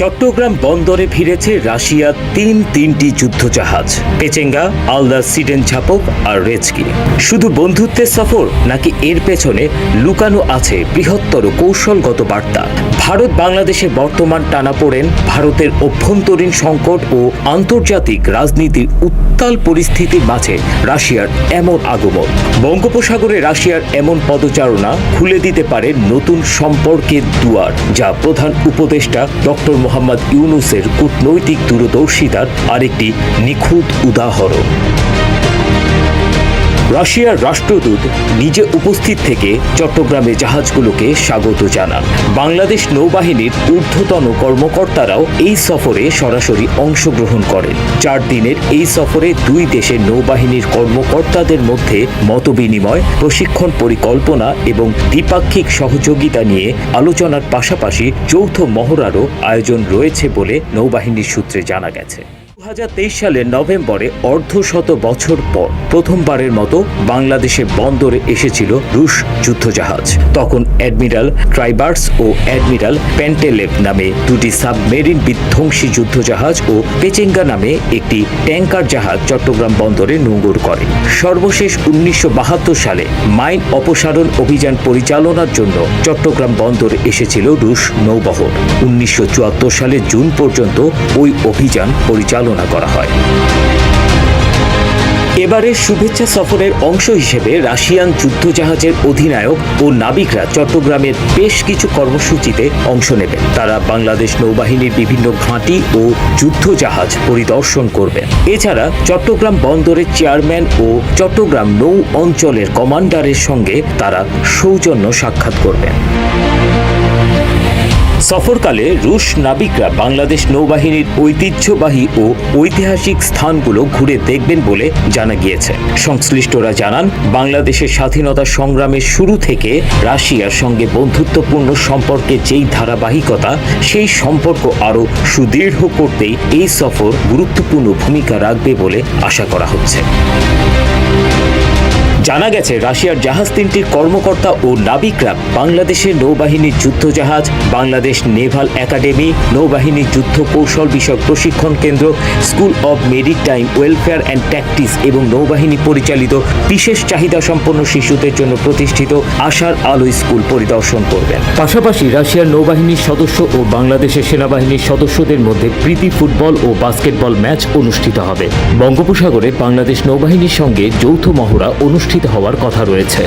চট্টগ্রাম বন্দরে ফিরেছে রাশিয়ার তিন তিনটি যুদ্ধজাহাজ। পেচেঙ্গা, আলদা সিডেন ঝাপক আর রেচকি শুধু বন্ধুত্বের সফর নাকি এর পেছনে লুকানো আছে বৃহত্তর কৌশলগত বার্তা। ভারত বাংলাদেশের বর্তমান টানাপোড়েন ভারতের অভ্যন্তরীণ সংকট ও আন্তর্জাতিক রাজনীতির উত্তাল পরিস্থিতির মাঝে রাশিয়ার এমন আগমন। বঙ্গোপসাগরে রাশিয়ার এমন পদচারণা খুলে দিতে পারে নতুন সম্পর্কের দুয়ার, যা প্রধান উপদেষ্টা ডক্টর মোহাম্মদ ইউনুসের কূটনৈতিক দূরদর্শিতার আরেকটি নিখুঁত উদাহরণ। রাশিয়ার রাষ্ট্রদূত নিজে উপস্থিত থেকে চট্টগ্রামে জাহাজগুলোকে স্বাগত জানান। বাংলাদেশ নৌবাহিনীর ঊর্ধ্বতন কর্মকর্তারাও এই সফরে সরাসরি অংশগ্রহণ করেন। চার দিনের এই সফরে দুই দেশের নৌবাহিনীর কর্মকর্তাদের মধ্যে মতবিনিময়, প্রশিক্ষণ পরিকল্পনা এবং দ্বিপাক্ষিক সহযোগিতা নিয়ে আলোচনার পাশাপাশি যৌথ মহড়ারও আয়োজন রয়েছে বলে নৌবাহিনীর সূত্রে জানা গেছে। দু সালের নভেম্বরে অর্ধশত বছর পর প্রথমবারের মতো বাংলাদেশে বন্দরে এসেছিল রুশ যুদ্ধজাহাজ। তখন অ্যাডমিরাল ট্রাইবার্স ও অ্যাডমিরাল প্যান্টেলেভ নামে দুটি সাবমেরিন বিধ্বংসী যুদ্ধজাহাজ ও পেচেঙ্গা নামে একটি ট্যাঙ্কার জাহাজ চট্টগ্রাম বন্দরে নোঙর করে। সর্বশেষ উনিশশো বাহাত্তর সালে মাইন অপসারণ অভিযান পরিচালনার জন্য চট্টগ্রাম বন্দরে এসেছিল রুশ নৌবহর। উনিশশো চুয়াত্তর সালে জুন পর্যন্ত ওই অভিযান পরিচালনা করা হয়। এবারে শুভেচ্ছা সফরের অংশ হিসেবে রাশিয়ান যুদ্ধজাহাজের অধিনায়ক ও নাবিকরা চট্টগ্রামের বেশ কিছু কর্মসূচিতে অংশ নেবেন। তারা বাংলাদেশ নৌবাহিনীর বিভিন্ন ঘাঁটি ও যুদ্ধজাহাজ পরিদর্শন করবেন এছাড়া চট্টগ্রাম বন্দরের চেয়ারম্যান ও চট্টগ্রাম নৌ অঞ্চলের কমান্ডারের সঙ্গে তারা সৌজন্য সাক্ষাৎ করবেন। সফরকালে রুশ নাবিকরা বাংলাদেশ নৌবাহিনীর ঐতিহ্যবাহী ও ঐতিহাসিক স্থানগুলো ঘুরে দেখবেন বলে জানা গিয়েছে। সংশ্লিষ্টরা জানান, বাংলাদেশের স্বাধীনতা সংগ্রামের শুরু থেকে রাশিয়ার সঙ্গে বন্ধুত্বপূর্ণ সম্পর্কে যেই ধারাবাহিকতা, সেই সম্পর্ক আরও সুদৃঢ় করতেই এই সফর গুরুত্বপূর্ণ ভূমিকা রাখবে বলে আশা করা হচ্ছে। জানা গেছে, রাশিয়ার জাহাজ তিনটির কর্মকর্তা ও নাবিকরা বাংলাদেশের নৌবাহিনীর যুদ্ধজাহাজ, বাংলাদেশ নেভাল একাডেমি নৌবাহিনীর যুদ্ধ কৌশল বিষয়ক প্রশিক্ষণ কেন্দ্র, school of maritime welfare and tactics এবং নৌবাহিনী পরিচালিত বিশেষ চাহিদা সম্পন্ন শিশুদের জন্য প্রতিষ্ঠিত আশার আলো স্কুল পরিদর্শন করবেন। পাশাপাশি রাশিয়ার নৌবাহিনীর সদস্য ও বাংলাদেশের সেনাবাহিনীর সদস্যদের মধ্যে প্রীতি ফুটবল ও বাস্কেটবল ম্যাচ অনুষ্ঠিত হবে। বঙ্গোপসাগরে বাংলাদেশ নৌবাহিনীর সঙ্গে যৌথ মহড়া অনুষ্ঠিত হওয়ার কথা রয়েছে।